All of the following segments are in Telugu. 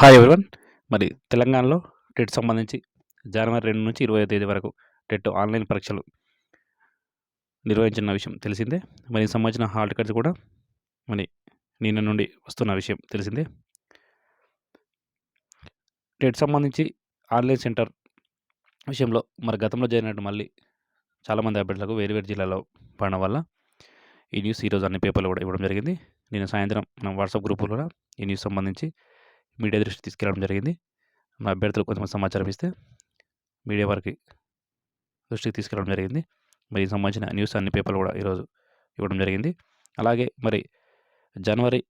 హాయ్ ఎవరివన్ మరి తెలంగాణలో టెట్ సంబంధించి జనవరి రెండు నుంచి ఇరవై తేదీ వరకు టెట్ ఆన్లైన్ పరీక్షలు నిర్వహించిన విషయం తెలిసిందే. మరి సంబంధించిన హాల్ టికెట్స్ కూడా మరి నిన్న నుండి వస్తున్న విషయం తెలిసిందే. టెట్ సంబంధించి ఆన్లైన్ సెంటర్ విషయంలో మరి గతంలో జరిగినట్టు మళ్ళీ చాలామంది అభ్యర్థులకు వేరు వేరు జిల్లాలో పడడం వల్ల ఈ న్యూస్ ఈరోజు అన్ని పేపర్లు కూడా ఇవ్వడం జరిగింది. నేను సాయంత్రం నా వాట్సాప్ గ్రూపులో కూడా ఈ న్యూస్ సంబంధించి మీడియా దృష్టి తీసుకెళ్ళడం జరిగింది. మా అభ్యర్థులు కొంతమంది సమాచారం ఇస్తే మీడియా వారికి దృష్టికి తీసుకెళ్ళడం జరిగింది. మరి సంబంధించిన న్యూస్ అన్ని పేపర్లు కూడా ఈరోజు ఇవ్వడం జరిగింది. అలాగే మరి జనవరి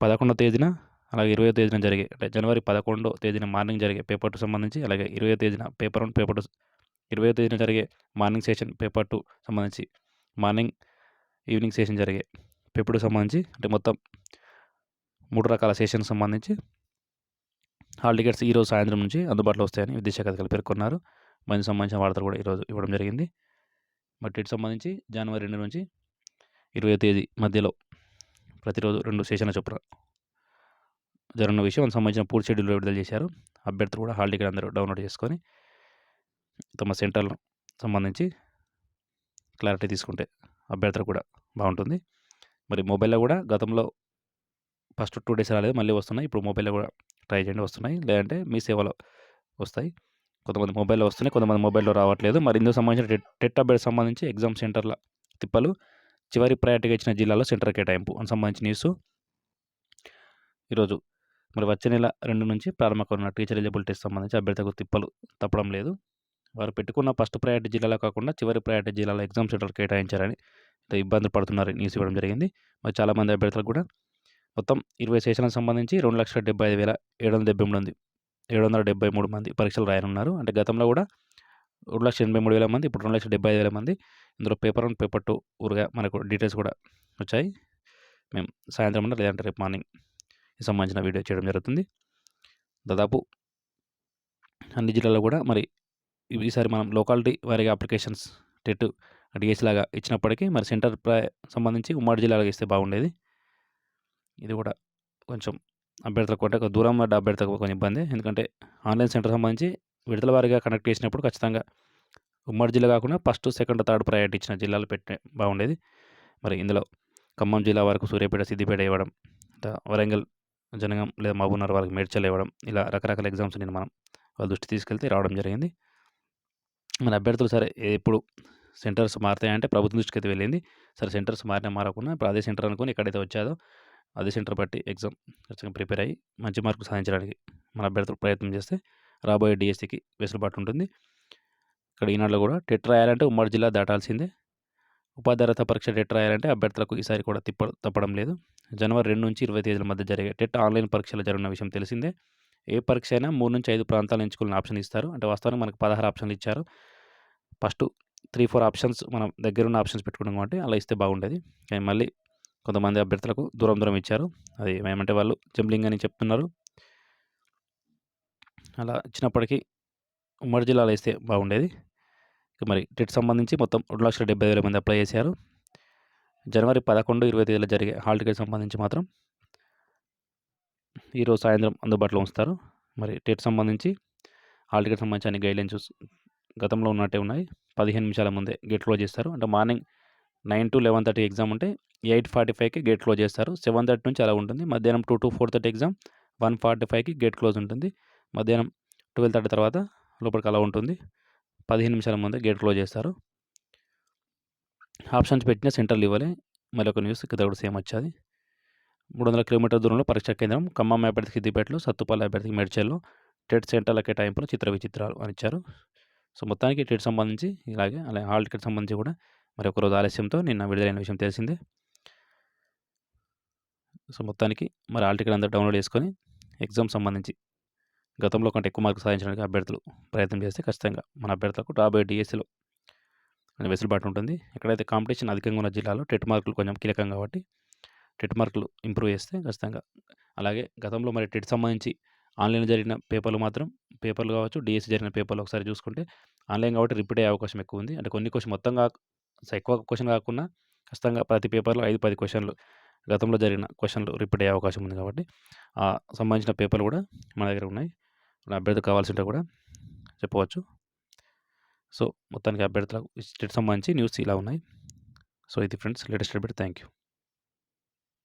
పదకొండవ తేదీన అలాగే ఇరవై తేదీన జరిగే అంటే జనవరి పదకొండో తేదీన మార్నింగ్ జరిగే పేపర్ టూ సంబంధించి అలాగే ఇరవై తేదీన పేపర్ వన్ పేపర్ టూ ఇరవై తేదీన జరిగే మార్నింగ్ సెషన్ పేపర్ టూ సంబంధించి మార్నింగ్ ఈవినింగ్ సెషన్ జరిగే పేపర్ టూ సంబంధించి అంటే మొత్తం మూడు రకాల సెషన్ సంబంధించి. హాల్ టికెట్స్ ఈరోజు సాయంత్రం నుంచి అందుబాటులో వస్తాయని విద్యాశాఖ అధికారులు పేర్కొన్నారు. మంది సంబంధించిన వార్తలు కూడా ఈరోజు ఇవ్వడం జరిగింది. మరి ఇటు సంబంధించి జనవరి రెండు నుంచి ఇరవై తేదీ మధ్యలో ప్రతిరోజు రెండు సెషన్ల చొప్పున జరగనున్న విషయం. అందుకు సంబంధించిన పూర్తి షెడ్యూల్ విడుదల చేశారు. అభ్యర్థులు కూడా హాల్ టికెట్ అందరూ డౌన్లోడ్ చేసుకొని తమ సెంటర్లను సంబంధించి క్లారిటీ తీసుకుంటే అభ్యర్థులు కూడా బాగుంటుంది. మరి మొబైల్లో కూడా గతంలో ఫస్ట్ టూ డేస్ రాలేదు. మళ్ళీ వస్తున్నాయి. ఇప్పుడు మొబైల్లో కూడా ట్రై చేయండి. వస్తున్నాయి. లేదంటే మీ సేవలో వస్తాయి. కొంతమంది మొబైల్లో వస్తున్నాయి. కొంతమంది మొబైల్లో రావట్లేదు. మరి ఇందుకు సంబంధించిన టెట్ టెట్ అభ్యర్థి సంబంధించి ఎగ్జామ్ సెంటర్ల తిప్పలు చివరి ప్రయారిటీగా ఇచ్చిన జిల్లాలో సెంటర్ కేటాయింపు అని సంబంధించిన న్యూస్. ఈరోజు మరి వచ్చే నెల రెండు నుంచి ప్రారంభమైన టీచర్ ఎలిజిబిలిటీ సంబంధించి అభ్యర్థులకు తిప్పలు తప్పడం లేదు. వారు పెట్టుకున్న ఫస్ట్ ప్రయారిటీ జిల్లాలో కాకుండా చివరి ప్రయారిటీ జిల్లాలో ఎగ్జామ్ సెంటర్ కేటాయించారని ఇబ్బందులు పడుతున్నారని న్యూస్ ఇవ్వడం జరిగింది. మరి చాలామంది అభ్యర్థులకు కూడా మొత్తం ఇరవై సెషన్లకు సంబంధించి రెండు లక్షల డెబ్బై ఐదు వేల ఏడు వందల డెబ్బై మూడు మంది ఏడు వందల డెబ్బై మూడు మంది పరీక్షలు రాయనున్నారు. అంటే గతంలో కూడా రెండు లక్షల ఎనభై మూడు వేల మంది ఇప్పుడు రెండు లక్షల డెబ్బై ఐదు వేల మంది. ఇందులో పేపర్ వన్ పేపర్ టూ ఊరుగా మనకు డీటెయిల్స్ కూడా వచ్చాయి. మేము సాయంత్రం అన్న లేదంటే రేపు మార్నింగ్ ఈ సంబంధించిన వీడియో చేయడం జరుగుతుంది. దాదాపు అన్ని జిల్లాల్లో కూడా మరి ఈసారి మనం లోకాలిటీ వారిగా అప్లికేషన్స్ టెట్ డిఎస్ లాగా ఇచ్చినప్పటికీ మరి సెంటర్ సంబంధించి ఉమ్మడి జిల్లాలో ఇస్తే బాగుండేది. ఇది కూడా కొంచెం అభ్యర్థులకు అంటే దూరం పడ్డ అభ్యర్థులకు కొంచెం ఇబ్బంది. ఎందుకంటే ఆన్లైన్ సెంటర్ సంబంధించి విడతల వారిగా కనెక్ట్ చేసినప్పుడు ఖచ్చితంగా ఉమ్మడి జిల్లా కాకుండా ఫస్ట్ సెకండ్ థర్డ్ ప్రయారిటీ ఇచ్చిన జిల్లాలు పెట్టే బాగుండేది. మరి ఇందులో ఖమ్మం జిల్లా వరకు సూర్యాపేట సిద్దిపేట ఇవ్వడం వరంగల్ జనగం లేదా మహబూబ్నగర్ వాళ్ళకి మేడ్చల్ ఇవ్వడం ఇలా రకరకాల ఎగ్జామ్స్ నేను మనం వాళ్ళ దృష్టి తీసుకెళ్తే రావడం జరిగింది. మన అభ్యర్థులు సరే ఎప్పుడు సెంటర్స్ మారుతాయంటే ప్రభుత్వం దృష్టికి అయితే వెళ్ళింది. సరే సెంటర్స్ మారినా మారకుండా ఇప్పుడు అదే సెంటర్ అనుకుని ఎక్కడైతే వచ్చాదో అదే సెంటర్ బట్టి ఎగ్జామ్ ఖచ్చితంగా ప్రిపేర్ అయ్యి మంచి మార్కులు సాధించడానికి మన అభ్యర్థులు ప్రయత్నం చేస్తే రాబోయే డిఎస్సికి వెసులుబాటు ఉంటుంది. ఇక్కడ ఈనాడులో కూడా టెట్ రాయాలంటే ఉమ్మడి జిల్లా దాటాల్సిందే. ఉపాధ్యాయత పరీక్ష టెట్ రాయాలంటే అభ్యర్థులకు ఈసారి కూడా తిప్ప తప్పడం లేదు. జనవరి రెండు నుంచి ఇరవై తేదీల మధ్య జరిగే టెట్ ఆన్లైన్ పరీక్షలు జరిగిన విషయం తెలిసిందే. ఏ పరీక్ష అయినా మూడు నుంచి ఐదు ప్రాంతాలు ఎంచుకునే ఆప్షన్ ఇస్తారు. అంటే వాస్తవానికి మనకు పదహారు ఆప్షన్లు ఇచ్చారు. ఫస్ట్ త్రీ ఫోర్ ఆప్షన్స్ మనం దగ్గరున్న ఆప్షన్స్ పెట్టుకున్నాం కాబట్టి అలా ఇస్తే బాగుండేది. కానీ మళ్ళీ కొంతమంది అభ్యర్థులకు దూరం దూరం ఇచ్చారు. అది ఏమంటే వాళ్ళు జంబ్లింగ్ అని చెప్తున్నారు. అలా ఇచ్చినప్పటికీ ఉమ్మడి జిల్లాలో ఇస్తే బాగుండేది. మరి టెట్ సంబంధించి మొత్తం రెండు లక్షల డెబ్బై వేల మంది అప్లై చేశారు. జనవరి పదకొండు ఇరవై తేదీలో జరిగే హాల్ టికెట్ సంబంధించి మాత్రం ఈరోజు సాయంత్రం అందుబాటులో ఉంచుతారు. మరి టెట్ సంబంధించి హాల్ టికెట్ సంబంధించి అన్ని గైడ్లైన్స్ గతంలో ఉన్నట్టే ఉన్నాయి. పదిహేను నిమిషాల ముందే గేట్ క్లోజ్ చేస్తారు. అంటే morning nine to eleven thirty exam ఉంటే ఎయిట్ ఫార్టీ ఫైవ్కి గేట్ క్లోజ్ చేస్తారు. సెవెన్ థర్టీ నుంచి అలా ఉంటుంది. మధ్యాహ్నం two to four thirty exam one forty ఫైవ్కి గేట్ క్లోజ్ ఉంటుంది. మధ్యాహ్నం ట్వెల్వ్ థర్టీ తర్వాత లోపలికి అలా ఉంటుంది. పదిహేను నిమిషాల ముందే గేట్ క్లోజ్ చేస్తారు. ఆప్షన్స్ పెట్టిన సెంటర్లు ఇవ్వాలి. మళ్ళీ ఒక న్యూస్ కింద కూడా సేమ్ వచ్చేది. మూడు వందల కిలోమీటర్ దూరంలో పరీక్షా కేంద్రం ఖమ్మం అభ్యర్థికి సిద్దిపేటలో సత్తుపల్లి అభ్యర్థికి మెడ్చెల్లో టెట్ సెంటర్ల కేటాయింపులు చిత్ర విచిత్రాలు అని ఇచ్చారు. సో మొత్తానికి టెట్ సంబంధించి ఇలాగే అలాగే హాల్ టికెట్ సంబంధించి కూడా మరి ఒకరోజు ఆలస్యంతో నిన్న విడుదలైన విషయం తెలిసిందే. సో మొత్తానికి మరి ఆల్టికల్ అందరూ డౌన్లోడ్ చేసుకొని ఎగ్జామ్ సంబంధించి గతంలో కంటే ఎక్కువ మార్కులు సాధించడానికి అభ్యర్థులు ప్రయత్నం చేస్తే ఖచ్చితంగా మన అభ్యర్థులకు రాబోయే డిఎస్సీలో వెసులుబాటు ఉంటుంది. ఎక్కడైతే కాంపిటీషన్ అధికంగా ఉన్న జిల్లాలో టెట్ మార్కులు కొంచెం కీలకం కాబట్టి టెట్ మార్కులు ఇంప్రూవ్ చేస్తే ఖచ్చితంగా. అలాగే గతంలో మరి టెట్ సంబంధించి ఆన్లైన్ జరిగిన పేపర్లు మాత్రం పేపర్లు కావచ్చు డిఎస్సి జరిగిన పేపర్లు ఒకసారి చూసుకుంటే ఆన్లైన్ కాబట్టి రిపీట్ అయ్యే అవకాశం ఎక్కువ ఉంది. అంటే కొన్ని క్వశ్చన్ మొత్తంగా ఎక్కువ క్వశ్చన్ కాకుండా ఖచ్చితంగా ప్రతి పేపర్లో ఐదు పది క్వశ్చన్లు గతంలో జరిగిన క్వశ్చన్లు రిపీట్ అయ్యే అవకాశం ఉంది కాబట్టి ఆ సంబంధించిన పేపర్లు కూడా మన దగ్గర ఉన్నాయి. మన కావాల్సింటే కావాల్సి ఉంటే కూడా చెప్పవచ్చు. సో మొత్తానికి అభ్యర్థులకు స్టేట్ సంబంధించి న్యూస్ ఇలా ఉన్నాయి. సో ఇది friends latest update. Thank you